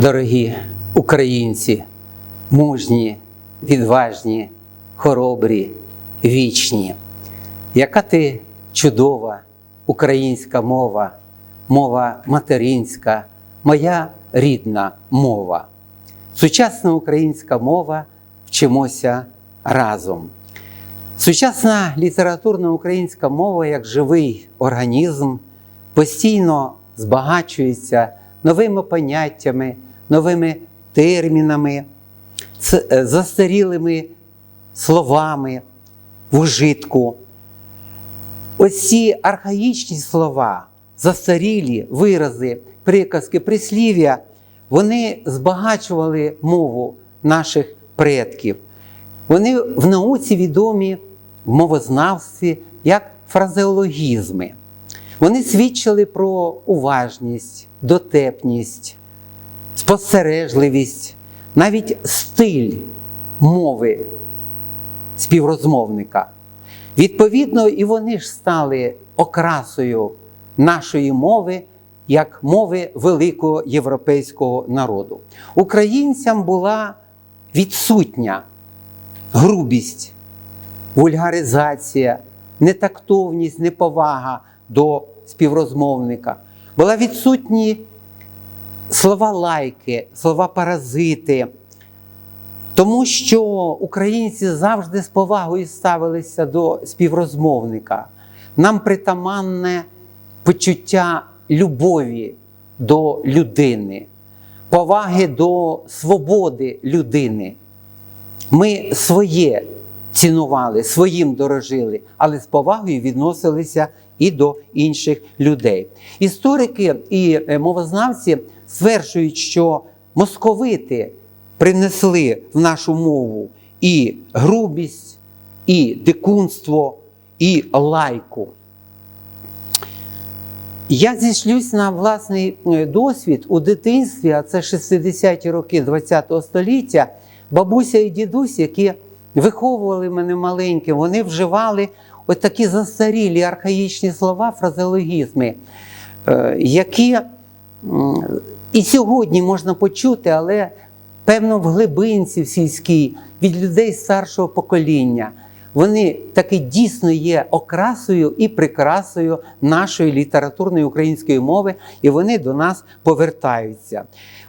Дорогі українці, мужні, відважні, хоробрі, вічні, яка ти чудова українська мова, мова материнська, моя рідна мова. Сучасна українська мова вчимося разом. Сучасна літературна українська мова як живий організм постійно збагачується новими поняттями, новими термінами, е, застарілими словами в ужитку. Ось ці архаїчні слова, застарілі вирази, приказки, прислів'я, вони збагачували мову наших предків. Вони в науці відомі в мовознавстві як фразеологізми. Вони свідчили про уважність, дотепність, спостережливість, навіть стиль мови співрозмовника. Відповідно, і вони ж стали окрасою нашої мови як мови великого європейського народу. Українцям була відсутня грубість, вульгаризація, нетактовність, неповага до співрозмовника. Була відсутні слова лайки, слова паразити. Тому що українці завжди з повагою ставилися до співрозмовника. Нам притаманне почуття любові до людини, поваги до свободи людини. Ми своє цінували, своїм дорожили, але з повагою відносилися і до інших людей. Історики і е, мовознавці стверджують, що московити принесли в нашу мову і грубість, і дикунство, і лайку. Я зійшлюсь на власний е, досвід у дитинстві, а це 60-ті роки ХХ століття. Бабуся і дідусь, які виховували мене маленьким, вони вживали ось такі застарілі архаїчні слова, фразеологізми, е, які і сьогодні можна почути, але певно в глибинці в сільській від людей старшого покоління. Вони таки дійсно є окрасою і прикрасою нашої літературної української мови, і вони до нас повертаються.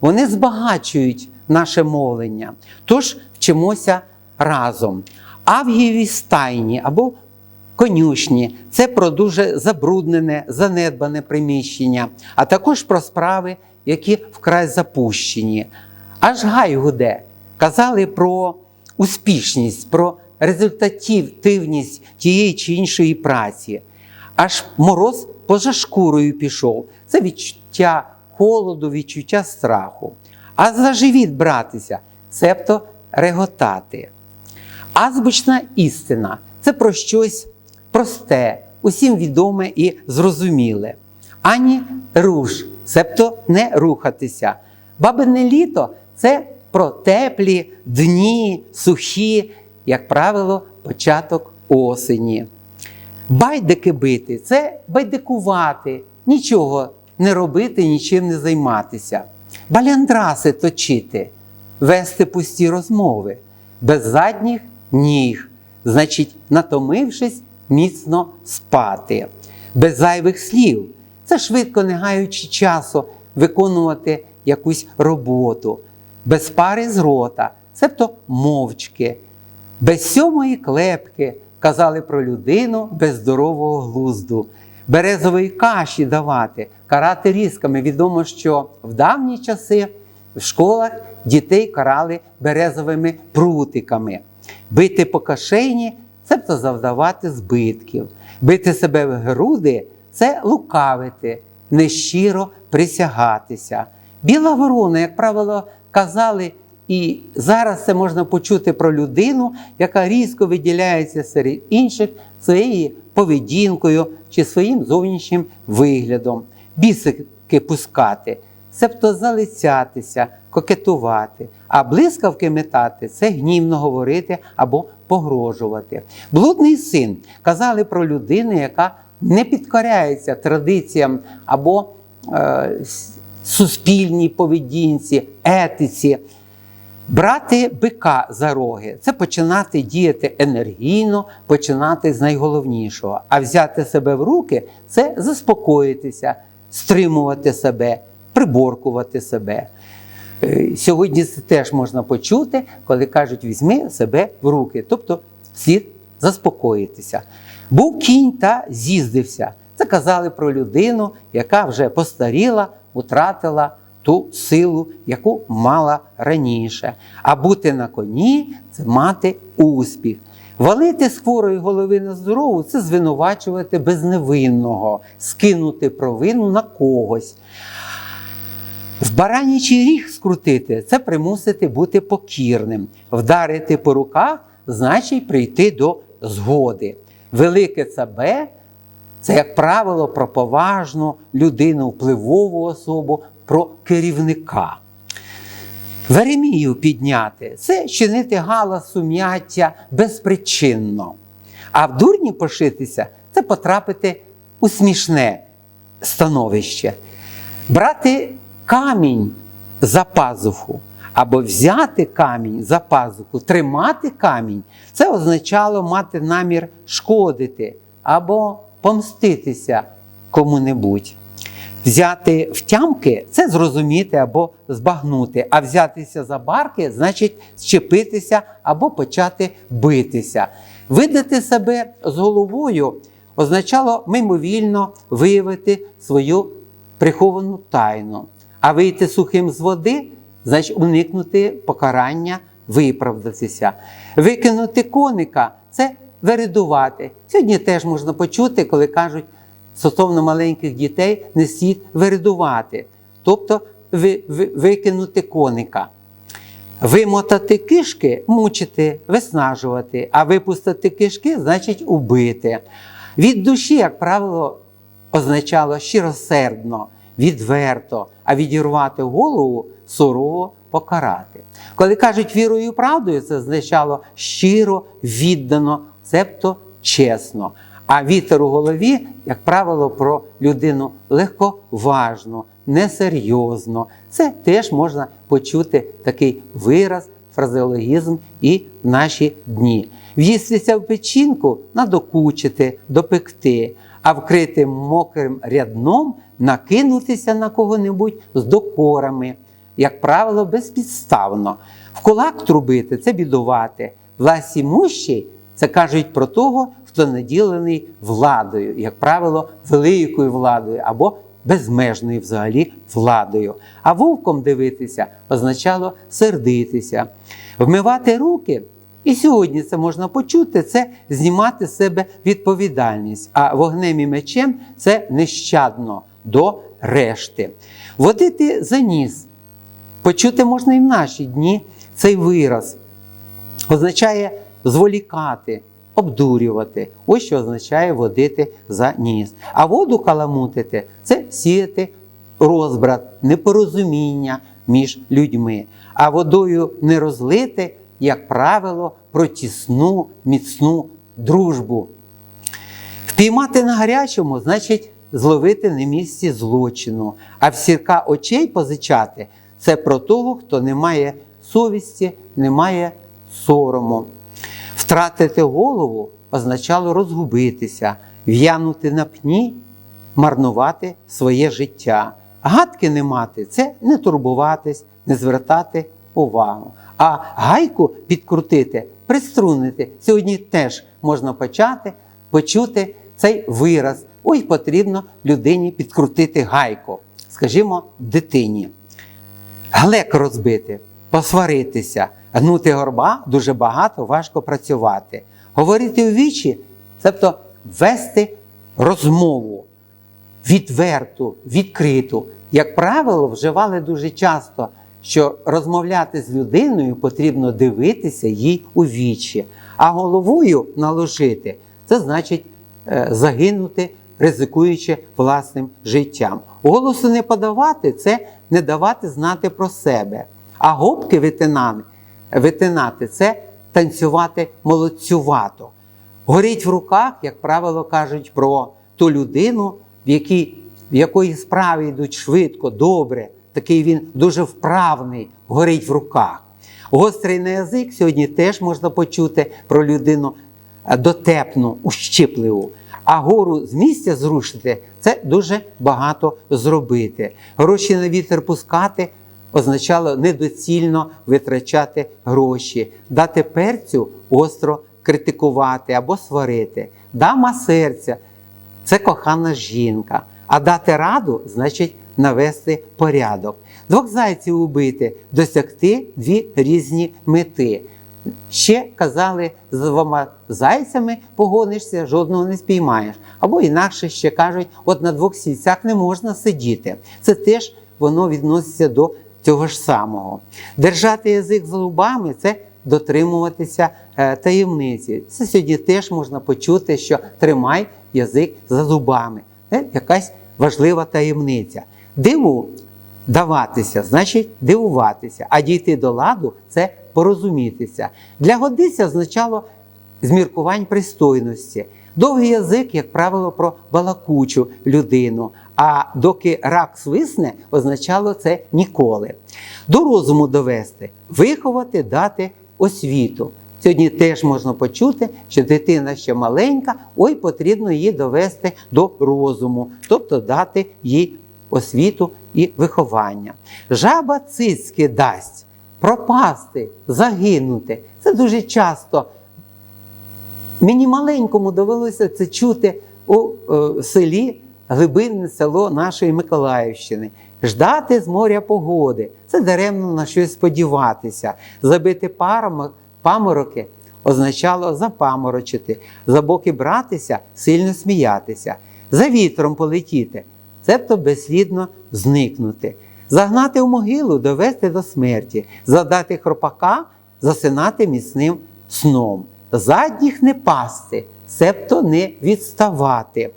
Вони збагачують наше мовлення. Тож вчимося разом. Авгієві стайні або конюшні це про дуже забруднене, занедбане приміщення, а також про справи, які вкрай запущені. Аж гай гуде. Казали про успішність, про результативність тієї чи іншої праці. Аж мороз поза шкурою пішов. Це відчуття холоду, відчуття страху. А за живіт братися, себто реготати. Азбучна істина це про щось просте, усім відоме і зрозуміле. Ані руш, себто не рухатися. Бабине літо це про теплі дні, сухі, як правило, початок осені. Байдики бити це байдикувати, нічого не робити, нічим не займатися. Баляндраси точити, вести пусті розмови, без задніх ніг, значить, натомившись, міцно спати, без зайвих слів. Це швидко не гаючи часу виконувати якусь роботу, без пари з рота, себто мовчки, без сьомої клепки казали про людину без здорового глузду, березової каші давати, карати різками. Відомо, що в давні часи в школах дітей карали березовими прутиками. Бити по кишені цебто завдавати збитків. Бити себе в груди це лукавити, нещиро присягатися. Біла ворона, як правило, казали, і зараз це можна почути про людину, яка різко виділяється серед інших своєю поведінкою чи своїм зовнішнім виглядом, бісики пускати, себто залицятися, кокетувати, а блискавки метати це гнівно говорити або погрожувати. Блудний син казали про людину, яка не підкоряється традиціям або е, суспільній поведінці, етиці. Брати бика за роги це починати діяти енергійно, починати з найголовнішого. А взяти себе в руки це заспокоїтися, стримувати себе, приборкувати себе. Е, Сьогодні це теж можна почути, коли кажуть, візьми себе в руки. Тобто слід заспокоїтися. Був кінь та з'їздився. Це казали про людину, яка вже постаріла, втратила ту силу, яку мала раніше. А бути на коні це мати успіх. Валити з хворої голови на здорову це звинувачувати безневинного, скинути провину на когось. В баранічий ріг скрутити це примусити бути покірним. Вдарити по руках значить прийти до згоди. Велике ЦБ це, як правило, про поважну людину, впливову особу, про керівника. Веремію підняти це чинити галас сум'яття безпричинно. А в дурні пошитися це потрапити у смішне становище. Брати камінь за пазуху або взяти камінь за пазуху, тримати камінь це означало мати намір шкодити або помститися кому-небудь. Взяти втямки це зрозуміти або збагнути, а взятися за барки значить зчепитися або почати битися. Видати себе з головою означало мимовільно виявити свою приховану тайну. А вийти сухим з води значить уникнути покарання, виправдатися. Викинути коника це вередувати. Сьогодні теж можна почути, коли кажуть, стосовно маленьких дітей не слід вередувати, тобто ви, ви, викинути коника. Вимотати кишки мучити, виснажувати, а випустити кишки значить убити. Від душі, як правило, означало щиросердно, відверто, а відірвати голову сурово покарати. Коли кажуть вірою і правдою, це означало щиро, віддано, цебто чесно. А вітер у голові, як правило, про людину легковажно, несерйозно. Це теж можна почути такий вираз, фразеологізм і в наші дні. В'їстися в печінку надокучити, допекти, а вкрити мокрим рядном накинутися на кого-небудь з докорами, як правило, безпідставно. В кулак трубити це бідувати. Власть імущий це кажуть про того, хто наділений владою, як правило, великою владою або безмежною взагалі владою. А вовком дивитися означало сердитися, вмивати руки. І сьогодні це можна почути, це знімати з себе відповідальність. А вогнем і мечем це нещадно до решти. Водити за ніс. Почути можна і в наші дні цей вираз. Означає зволікати, обдурювати. Ось що означає водити за ніс. А воду каламутити це сіяти розбрат, непорозуміння між людьми. А водою не розлити, як правило, про тісну, міцну дружбу. Впіймати на гарячому значить зловити на місці злочину, а в сірка очей позичати це про того, хто не має совісті, не має сорому. Втратити голову означало розгубитися, в'янути на пні, марнувати своє життя. Гадки не мати це не турбуватись, не звертати увагу. А гайку підкрутити, приструнити. Сьогодні теж можна почати почути цей вираз. Ой, потрібно людині підкрутити гайку, скажімо, дитині. Глек розбити, посваритися, гнути горба дуже багато, важко працювати. Говорити у вічі, тобто вести розмову відверту, відкриту. Як правило, вживали дуже часто, що розмовляти з людиною потрібно дивитися їй у вічі, а головою наложити це значить е, загинути, ризикуючи власним життям. Голосу не подавати це не давати знати про себе. А губки витинати, це танцювати молодцювато. Горіть в руках, як правило, кажуть про ту людину, в якій, в якої справи йдуть швидко, добре, такий він дуже вправний, горить в руках. Гострий на язик сьогодні теж можна почути про людину е, дотепну, ущипливу. А гору з місця зрушити це дуже багато зробити. Гроші на вітер пускати означало недоцільно витрачати гроші, дати перцю остро критикувати або сварити. Дама серця це кохана жінка. А дати раду значить навести порядок. Двох зайців убити, досягти дві різні мети. Ще казали, з двома зайцями погонишся, жодного не спіймаєш. Або інакше ще кажуть, от на двох сільцях не можна сидіти. Це теж воно відноситься до цього ж самого. Держати язик за зубами це дотримуватися е, таємниці. Це сьогодні теж можна почути, що тримай язик за зубами. Це якась важлива таємниця. Диву даватися, значить дивуватися, а дійти до ладу це порозумітися. Для годиця означало зміркувань пристойності. Довгий язик, як правило, про балакучу людину. А доки рак свисне, означало це ніколи. До розуму довести, виховати, дати освіту. Сьогодні теж можна почути, що дитина ще маленька, ой, потрібно її довести до розуму, тобто дати їй освіту і виховання. Жаба цицьки дасть пропасти, загинути. Це дуже часто. Мені маленькому довелося це чути у е, селі глибинне село нашої Миколаївщини. Ждати з моря погоди. Це даремно на щось сподіватися. Забити памороки означало запаморочити, за боки братися, сильно сміятися, за вітром полетіти, цебто безслідно зникнути, загнати в могилу, довести до смерті, задати хропака, засинати міцним сном, задніх не пасти, цебто не відставати,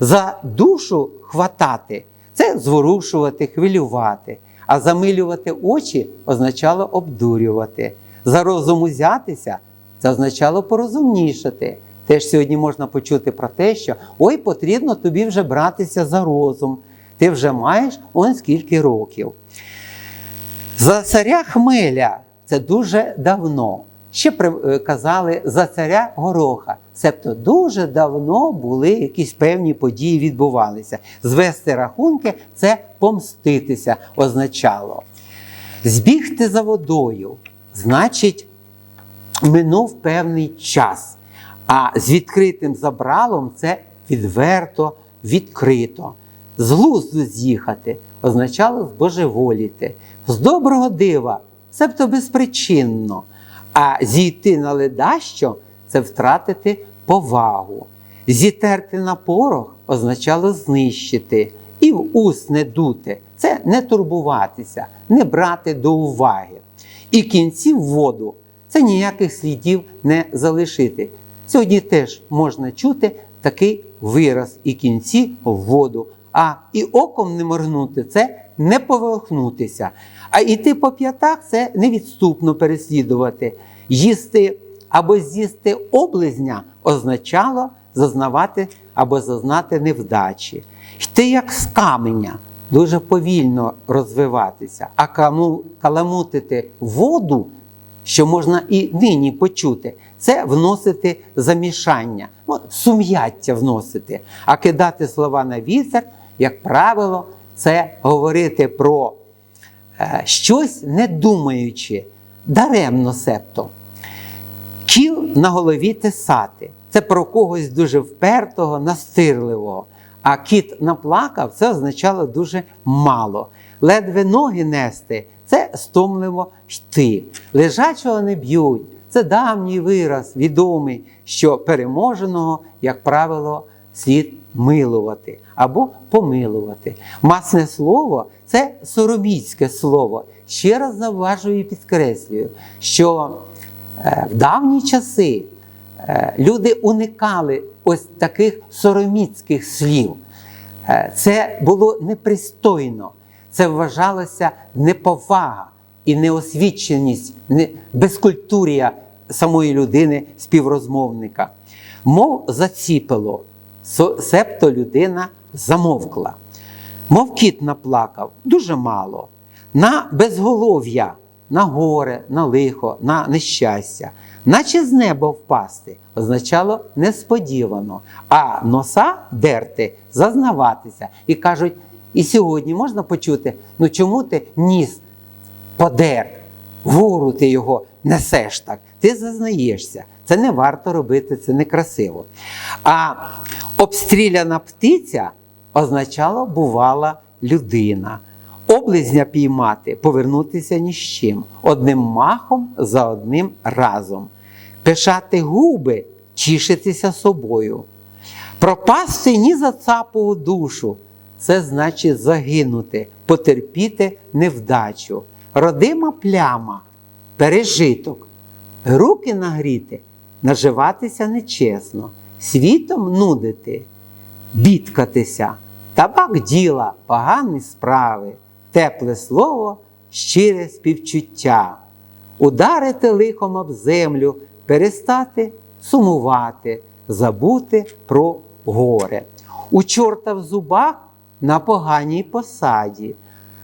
за душу хватати це зворушувати, хвилювати, а замилювати очі означало обдурювати. За розум узятися це означало порозумнішати. Теж сьогодні можна почути про те, що ой, потрібно тобі вже братися за розум. Ти вже маєш он скільки років. За царя Хмеля це дуже давно. Ще е, казали за царя Гороха. Себто дуже давно були якісь певні події відбувалися. Звести рахунки це помститися означало. Збігти за водою, значить, минув певний час. А з відкритим забралом це відверто, відкрито. З глузду з'їхати означало збожеволіти, з доброго дива, себто безпричинно. А зійти на ледащо це втратити повагу. Зітерти на порох означало знищити, і в ус не дути це не турбуватися, не брати до уваги. І кінці в воду це ніяких слідів не залишити. Сьогодні теж можна чути такий вираз і кінці в воду. А і оком не моргнути це не поворухнутися. А йти по п'ятах це невідступно переслідувати. Їсти або з'їсти облизня означало зазнавати або зазнати невдачі. Йти як з каменя, дуже повільно розвиватися, а каламутити воду, що можна і нині почути, це вносити замішання, сум'яття вносити. А кидати слова на вітер, як правило, це говорити про е, щось не думаючи, даремно септо. Кіл на голові тесати. Це про когось дуже впертого, настирливого. А кіт наплакав, це означало дуже мало. Ледве ноги нести це стомливо йти. Лежачого не б'ють. Це давній вираз, відомий, що переможеного, як правило, слід милувати або помилувати. Масне слово це сороміцьке слово. Ще раз завважую і підкреслюю, що е, в давні часи е, люди уникали ось таких сороміцьких слів. Е, Це було непристойно, це вважалося неповага і неосвіченість, не- безкультурія самої людини, співрозмовника. Мов заціпило, себто людина замовкла. Мов кіт наплакав, дуже мало. На безголов'я, на горе, на лихо, на нещастя. Наче з неба впасти означало несподівано, а носа дерти, зазнаватися. І кажуть, і сьогодні можна почути, ну чому ти ніс подер, вгору ти його несеш так, ти зазнаєшся. Це не варто робити, це некрасиво. А обстріляна птиця означало бувала людина. Облизня піймати, повернутися ні з чим, одним махом за одним разом. Пишати губи, тішитися собою. Пропасти ні за цапову душу. Це значить загинути, потерпіти невдачу. Родима пляма, пережиток. Руки нагріти, наживатися нечесно, світом нудити, бідкатися, табак діла, погані справи, тепле слово, щире співчуття, ударити лихом об землю, перестати сумувати, забути про горе. У чорта в зубах на поганій посаді,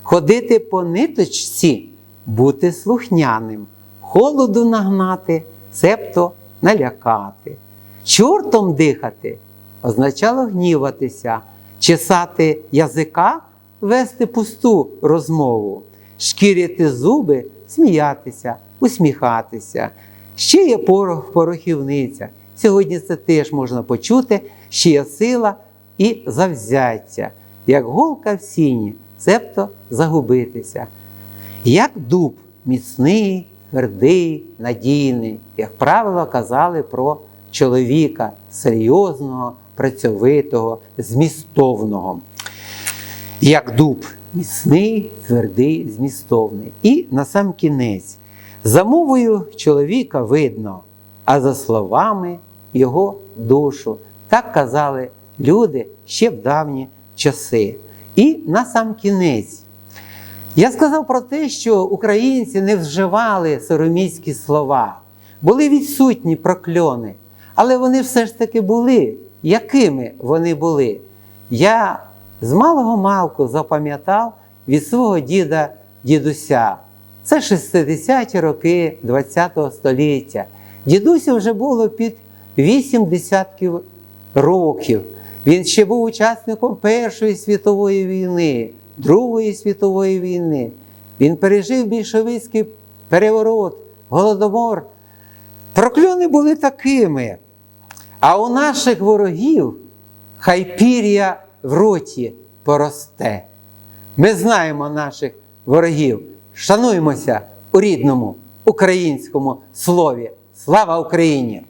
ходити по ниточці, бути слухняним, холоду нагнати, цебто налякати. Чортом дихати означало гніватися, чесати язика, вести пусту розмову, шкіряти зуби, сміятися, усміхатися. Ще є порох, порохівниця. Сьогодні це теж можна почути, ще є сила і завзяття, як голка в сіні, цебто загубитися. Як дуб міцний, твердий, надійний, як правило, казали про чоловіка серйозного, працьовитого, змістовного. Як дуб міцний, твердий, змістовний. І на сам кінець, за мовою чоловіка видно, а за словами його душу. Так казали люди ще в давні часи. І на сам кінець. Я сказав про те, що українці не вживали сороміські слова, були відсутні прокльони, але вони все ж таки були. Якими вони були? Я з малого малку запам'ятав від свого діда дідуся. Це 60-ті роки ХХ століття. Дідусю вже було під 8 десятків років. Він ще був учасником Першої світової війни, Другої світової війни. Він пережив більшовицький переворот, голодомор. Прокльони були такими. А у наших ворогів хай пір'я в роті поросте. Ми знаємо наших ворогів. Шануємося у рідному українському слові. Слава Україні!